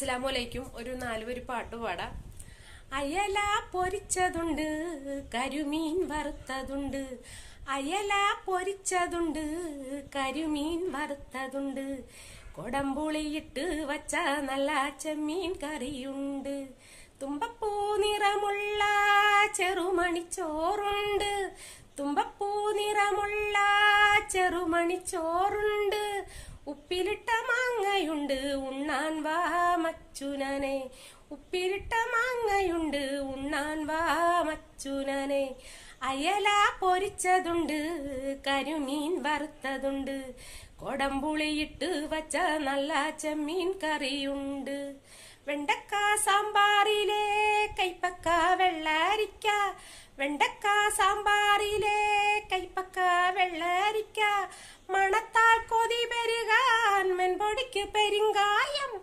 അസ്സലാമലൈക്കും. ഒരു നാലുപേര് പാട്ട് പാടാം. അയല പൊരിച്ചതുണ്ട് കരിമീൻ വറുത്തതുണ്ട്. അയല പൊരിച്ചതുണ്ട് കരിമീൻ വറുത്തതുണ്ട്. കൊടമ്പുളിയിട്ട് വച്ച നല്ല ചെമ്മീൻ കറിയുണ്ട്. തുമ്പപ്പൂ നിറമുള്ള ചെറുമണിച്ചോറുണ്ട് തുമ്പപ്പൂ നിറമുള്ള ചെറുമണിച്ചോറുണ്ട് ഉപ്പിലിട്ട മാങ്ങയുണ്ട് ഉണ്ണാൻ വാ മച്ചുനനെ. ഉപ്പിലിട്ട മാങ്ങയുണ്ട് ഉണ്ണാൻ വാ മച്ചുനനെ. അയല പൊരിച്ചതുണ്ട് കരിമീൻ വറുത്തതുണ്ട്. കൊടംപുളിയിട്ട് വച്ച നല്ല ചെമ്മീൻ കറിയുണ്ട്. വെണ്ടക്ക സാമ്പാറിലെ കൈപ്പക്ക വെള്ളരിക്ക. വെണ്ടക്ക സാമ്പാറിലെ பெருங்காயம்.